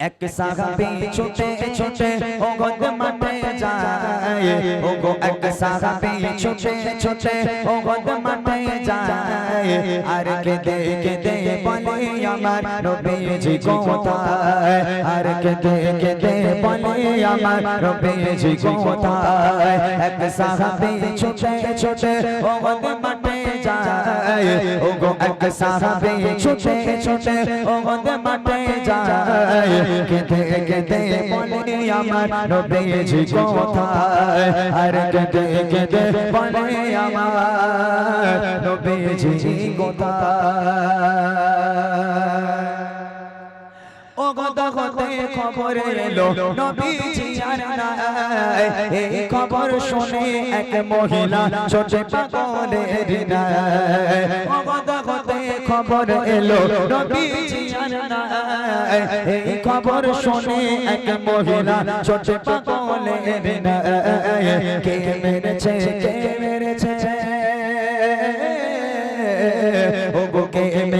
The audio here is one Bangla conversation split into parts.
এক সাহাবি ছোটে ছোটে ও গদ মাঠে যায়। ও গো এক সাহাবি ছোটে ছোটে ও গদ মাঠে যায়। আর কে দে কে দে বলে আমার নবীজি কোথায়? আর কে দে কে দে বলে আমার নবীজি কোথায়? এক সাহাবি ছোটে ছোটে ও গদ মাঠে যায় ও গো এক সাহাবি ছোটে ছোটে ও গদ মাঠে যায় কেঁদে কেঁদে বলে আমার নবীজি কোথায় আর কেঁদে কেঁদে বলে আমার নবীজি কোথায় খবর এলো নবীজি আর নাই এই খবর শুনে এক মহিলা ছোটে পাগলের নাই খবর এলো নবীজি আর নাই এই খবর শুনে এক মহিলা ছোটে পাগলের নাই কে মেরেছে কে মেরেছে? ও গো কে কে মেরেছে?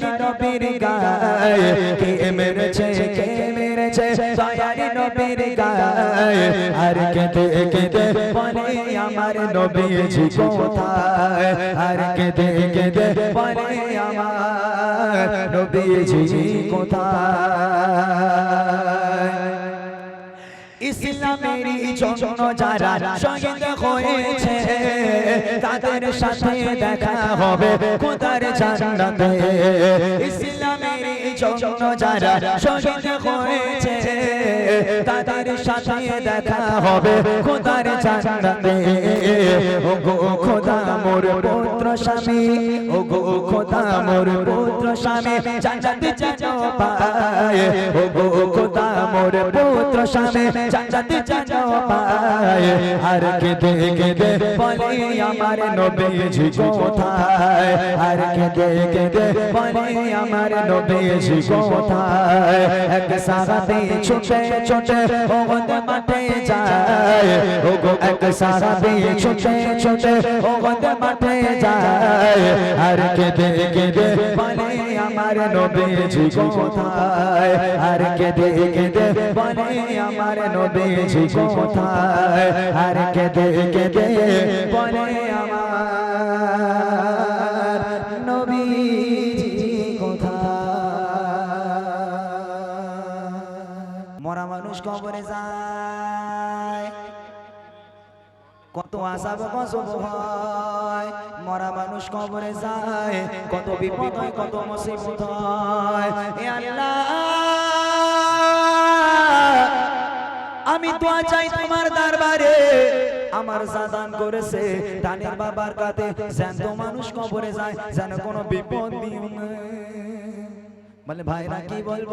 সোনারি নবীর গায়ে কে মেরেছে কে মেরেছে দয়ারি নবীর গায়ে। আর কেঁদে কেঁদে কোথায়? ইসলামেরই জন্য যারা শহীদ হয়েছে তাদের সাথে দেখা হবে। খোদার জান্নাতে? জন্য যারা শহীদ হয়েছে তাদের সাথে দেখা হবে খোদার জান্নাতে ও গো খোদা মোর পুত্র স্বামী। ও গো খোদা মোর পুত্র স্বামী। জান্নাতে যাও পায়। ও গো খোদা মোর পুত্র স্বামী। জান্নাতে যাও পায়। আর কেঁদে কেঁদে বলে আমার নবীজি কোথায়? আর কেঁদে কেঁদে বলে আমার নবীজি কোথায় এক সারাতে ছোটে ছোটে ও গদে মাঠে যায় ও গো এক সারাতে ছোটে ছোটে ও গদে মাঠে যায় আর কেঁদে কেঁদে বলে আমার নবীজি কোথায় আর কেঁদে কেঁদে বলে আমার নবীজি কোথায় আর কেঁদে কেঁদে বলে আমার কত আসাব কসব হয় মরা মানুষ কবরে যায়, কত বিপদ হয়, কত মুসিবত আমি দোয়া চাই তোমার দরবারে। আমার জাদান করেছে, দানের বাবার কাতে জ্যান্ত মানুষ কবরে যায়, যেন কোনো বিপদ দিও না বলে ভাইরা কি বলব?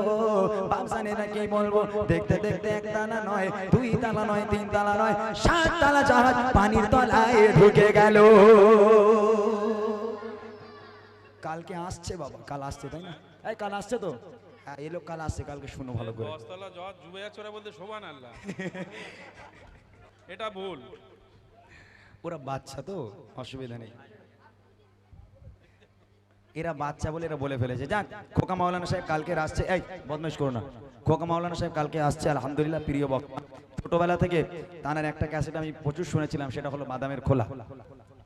বাবসানেরা কি বলব? দেখতে দেখতে এক তালা নয় দুই তালা নয় তিন তালা নয় সাত তালা জাহাজ পানির তলায় ঢুকে গেল। কালকে আসছে বাবা কাল আসছে তাই না? এই কাল আসছে তো। হ্যাঁ এলো কাল আসছে কালকে শুনো ভালো করে। দশতলা জজ জুবেয়া চোরা বলতে শোভান আল্লাহ। এটা ভুল। ওরা বাচ্চা তো অসুবিধা নেই। এরা বাচ্চা বলে এরা বলে ফেলেছে। যাক, খোকা মাওলানা সাহেব কালকে আসছে। এই, বদমাইশ করো না। খোকা মাওলানা সাহেব কালকে আসছে, আলহামদুলিল্লাহ, প্রিয় বক্তা ছোটবেলা থেকে তানার একটা ক্যাসেট আমি প্রচুর শুনেছিলাম, সেটা হলো বাদামের খোলা।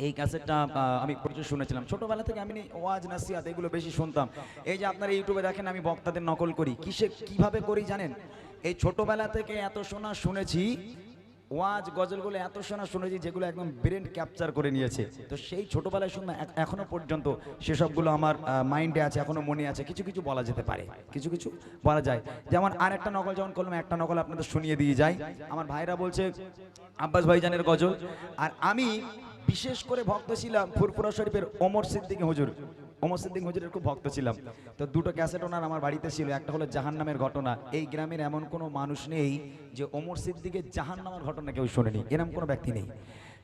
এই ক্যাসেটটা আমি প্রচুর শুনেছিলাম। ছোটবেলা থেকে আমি ওয়াজ, নাসিয়াত এগুলো বেশি শুনতাম। এই যে আপনারা ইউটিউবে দেখেন, আমি বক্তাদের নকল করি। কিসে, কীভাবে করি জানেন? এই ছোটবেলা থেকে এত শোনা শুনেছি ওয়াজ, গজলগুলো এত শোনা শুনেছি যেগুলো একদম ব্রেন ক্যাপচার করে নিয়েছে। তো সেই ছোটবেলায় শুনে এখ- এখনও পর্যন্ত সেসবগুলো আমার মাইন্ডে আছে, এখনও মনে আছে। কিছু কিছু বলা যেতে পারে। কিছু কিছু বলা যায়। যেমন আর একটা নকল যেমন করলাম, একটা নকল আপনাদের শুনিয়ে দিয়ে যাই। আমার ভাইরা বলছে, আব্বাস ভাইজানের গজল। আর আমি বিশেষ করে ভক্ত ছিলাম ফুরফুরা শরীফের অমর সিদ্দিক হুজুর। ওমর সিদ্দিক হুজুরের খুব ভক্ত ছিলাম। তো দুটো ক্যাসেট ওনার আমার বাড়িতে ছিল, একটা হলো জাহান নামের ঘটনা। এই গ্রামের এমন কোনো মানুষ নেই যে ওমর সিদ্দিকের জাহান নামের ঘটনা কেউ শোনেনি এরকম কোনো ব্যক্তি নেই।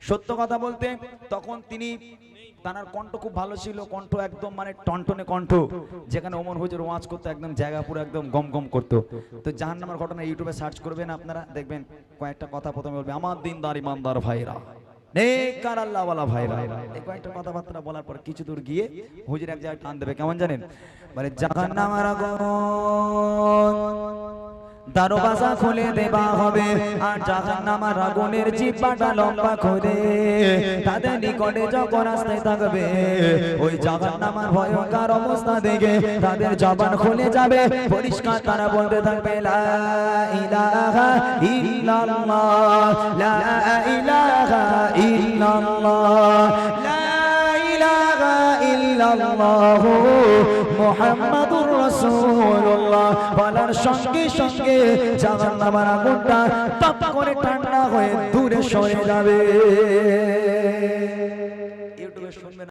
সত্য কথা বলতে, তখন তিনি তানার কণ্ঠ খুব ভালো ছিল, কণ্ঠ একদম মানে টনটনে কণ্ঠ, যেখানে ওমর হুজুর ওয়াজ করতো, একদম জায়গা পুরো একদম গম গম করতো। তো জাহান নামের ঘটনা ইউটিউবে সার্চ করবেন আপনারা, দেখবেন কয়েকটা কথা প্রথমে বলবে, আমার দিনদার, ইমানদার ভাইরা নেকার আল্লাহ ওয়ালা ভাইরা। এই কয়েকটা কথাবার্তা বলার পর কিছু দূর গিয়ে হুজুর এক জায়গায় টান দেবে, কেমন জানেন? বলে, জাহান্নামের আগুন। দারোবাজা খুলে দেবা হবে। আর জাহান্নামার আগুনের জিব্বাটা লম্বা করে তাদের নিকটে যখন আসতে থাকবে ওই জাহান্নামার ভয়ঙ্কর অবস্থা দেখে তাদের জবান খুলে যাবে। পরিষ্কার তারা বলতে থাকবে লা ইলাহা ইল্লাল্লাহ লা ইলাহা ইল্লাল্লাহ লা ইলাহা ইল্লাল্লাহ মুহাম্মাদুর রাসূলুল্লাহ বলার সঙ্গে সঙ্গে জাহান্নামের আগুনটা তপ করে ঠান্ডা হয়ে দূরে সরে যাবে।